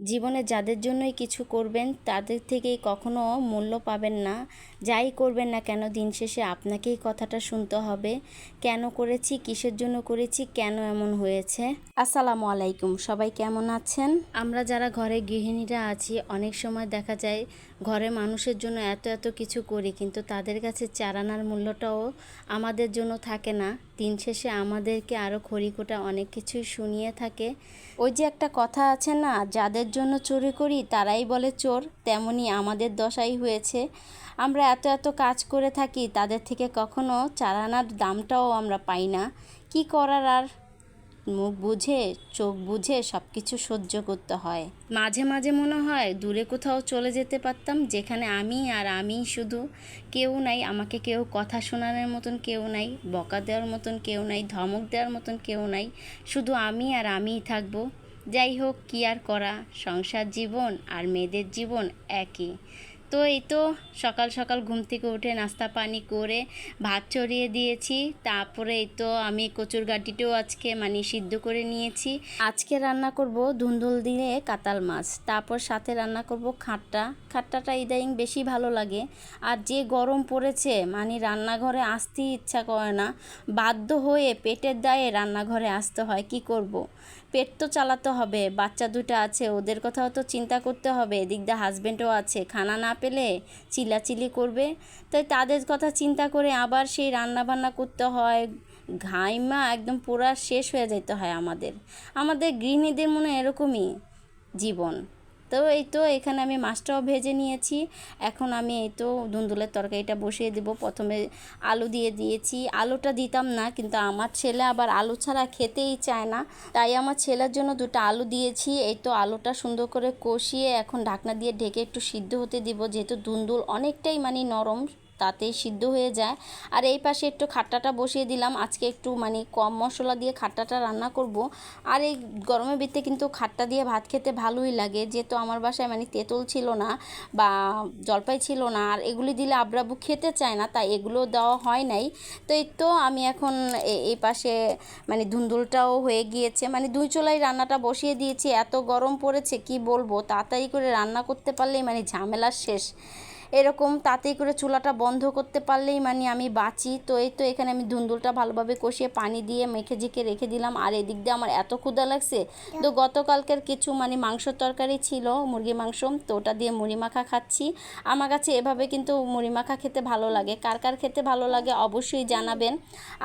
জীবনে যাদের জন্যই কিছু করবেন, তাদের থেকেই কখনো মূল্য পাবেন না। যাই করবেন না কেন, দিন শেষে আপনাকেই কথাটা শুনতে হবে। কেন করেছি, কিসের জন্য করেছি, কেন এমন হয়েছে? আসসালামু আলাইকুম, সবাই কেমন আছেন? আমরা যারা ঘরে গৃহিণীরা আছি, অনেক সময় দেখা যায় ঘরে মানুষের জন্য এত এত কিছু করি, কিন্তু তাদের কাছে চারানার মূল্যটাও আমাদের জন্য থাকে না। দিন শেষে আমাদেরকে আরও খড়িকোটা অনেক কিছুই শুনিয়ে থাকে। ওই যে একটা কথা আছে না, যাদের জন্য চুরি করি, তারাই বলে চোর, তেমনি আমাদের দশাই হয়েছে। আমরা এত এত কাজ করে থাকি, তাদের থেকে কখনো চারানার দামটাও আমরা পাই না। কি করার আর মুখ বুঝে, চোখ বুঝে সব কিছু সহ্য করতে হয়। মাঝে মাঝে মনে হয়, দূরে কোথাও চলে যেতে পারতাম, যেখানে আমি আর আমি শুধু। কেউ নাই, আমাকে কেউ কথা শোনানোর মতন কেউ নাই, বকা দেওয়ার মতন কেউ নাই, ধমক দেওয়ার মতন কেউ নাই। শুধু আমি আর আমিই থাকব। যাই হোক কী আর করা? সংসার জীবন আর মেয়েদের জীবন একই। তো এই তো সকাল সকাল ঘুম থেকে উঠে নাস্তা পানি করে ভাত চড়িয়ে দিয়েছি। তারপরে এই তো আমি কচুর গাটিটাও আজকে মানে সিদ্ধ করে নিয়েছি। আজকে রান্না করব ধুন্দুল দিয়ে কাতাল মাছ। তারপর সাথে রান্না করব খাট্টা। খাট্টাটা ইদানিং বেশি ভালো লাগে। আর যে গরম পড়েছে মানে রান্নাঘরে আসতেই ইচ্ছা করে না। বাধ্য হয়ে পেটের দায়ে রান্নাঘরে আসতে হয়, কি করব। পেট তো চালাতে হবে, বাচ্চা দুটো আছে, ওদের কথাও তো চিন্তা করতে হবে, এদিক দিয়ে হাজব্যান্ডও আছে, খানা না পেলে চিলাচিলি করবে। তাই তাদের কথা চিন্তা করে আবার সেই রান্না বান্না করতে হয়। ঘাইমা একদম পুরা শেষ হয়ে যেতে হয় আমাদের। আমাদের গৃহিণীদের মনে এরকমই জীবন। তো এই তো এখানে আমি মাছটাও ভেজে নিয়েছি। এখন আমি এই তো ধুন্দুলের তরকারিটা বসিয়ে দেবো। প্রথমে আলু দিয়ে দিয়েছি। আলুটা দিতাম না, কিন্তু আমার ছেলে আবার আলু ছাড়া খেতেই চায় না। তাই আমার ছেলের জন্য দুটো আলু দিয়েছি। এই তো আলুটা সুন্দর করে কষিয়ে এখন ঢাকনা দিয়ে ঢেকে একটু সিদ্ধ হতে দিব। যেহেতু ধুন্দুল অনেকটাই মানে নরম তাতেই সিদ্ধ হয়ে যায়। আর এই পাশে একটু খাট্টাটা বসিয়ে দিলাম। আজকে একটু মানে কম মশলা দিয়ে খাট্টাটা রান্না করব। আর এই গরমের ভিতরে কিন্তু খাট্টা দিয়ে ভাত খেতে ভালোই লাগে। যেহেতু আমার বাসায় মানে তেঁতুল ছিল না বা জলপাই ছিল না, আর এগুলি দিলে আবরাবু খেতে চায় না, তাই এগুলো দেওয়া হয় নাই। তো এই তো আমি এখন এই পাশে মানে ধুন্দুলটাও হয়ে গিয়েছে। মানে দুই চোলাই রান্নাটা বসিয়ে দিয়েছি। এত গরম পড়েছে, কি বলব? তাড়াতাড়ি করে রান্না করতে পারলেই মানে ঝামেলা শেষ। এরকম তাতেই করে চুলাটা বন্ধ করতে পারলেই মানে আমি বাঁচি। তো এই তো এখানে আমি ধুন্দুলটা ভালোভাবে কষিয়ে পানি দিয়ে মেখে ঝেঁকে রেখে দিলাম। আর এদিক দিয়ে আমার এত ক্ষুদা লাগছে। তো গতকালকের কিছু মানে মাংস তরকারি ছিল মুরগি মাংস। তো ওটা দিয়ে মুড়ি মাখা খাচ্ছি। আমার কাছে এভাবে কিন্তু মুড়ি মাখা খেতে ভালো লাগে। কার কার খেতে ভালো লাগে অবশ্যই জানাবেন।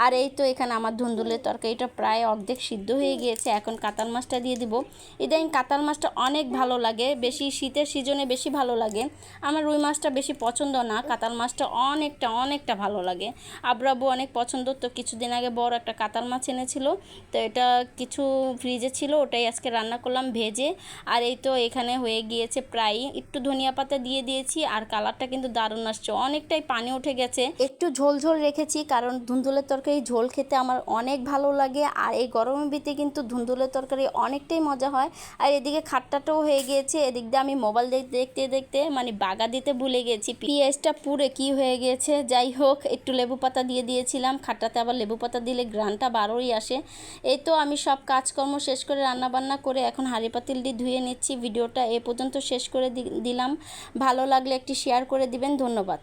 আর এই তো এখানে আমার ধুন্দুলের তরকারিটা প্রায় অর্ধেক সিদ্ধ হয়ে গিয়েছে। এখন কাতাল মাছটা দিয়ে দিব। ইদানিং কাতাল মাছটা অনেক ভালো লাগে। বেশি শীতের সিজনে বেশি ভালো লাগে। আমার রুই মাছটা বেশি পছন্দ না, কাতাল মাছটা অনেকটা অনেকটা ভালো লাগে। আব্রাবু অনেক পছন্দ, তো কিছুদিন আগে বড় একটা কাতাল মাছ এনেছিল, তো এটা কিছু ফ্রিজে ছিল, ওটাই আজকে রান্না করলাম ভেজে। আর এই তো এখানে হয়ে গিয়েছে প্রায় একটু ধনিয়া পাতা দিয়ে দিয়েছি, আর কালারটা কিন্তু দারুণ আসছে, অনেকটাই পানি উঠে গেছে। একটু ঝোল ঝোল রেখেছি, কারণ ধুন্দুলের তরকারি ঝোল খেতে আমার অনেক ভালো লাগে, আর এই গরমের ভিতরে কিন্তু ধুন্দুলের তরকারি অনেকটাই মজা হয়। আর এদিকে খাট্টাটাও হয়ে গিয়েছে, এদিক দিয়ে আমি মোবাইল দেখতে দেখতে মানে বাগা দিতে ভুলে গেছি। পেঁয়াজটা পুরে কি হয়ে গেছে? যাই হোক, একটু লেবু পাতা দিয়ে দিয়েছিলাম। খাটাতে আবার লেবু পাতা দিলে গ্রানটা বারোই আসে। এই তো আমি সব কাজকর্ম শেষ করে রান্না বান্না করে এখন হাঁড়ি পাতিলটি ধুয়ে নিচ্ছি। ভিডিওটা এ পর্যন্ত শেষ করে দিলাম। ভালো লাগলে একটি শেয়ার করে দিবেন। ধন্যবাদ।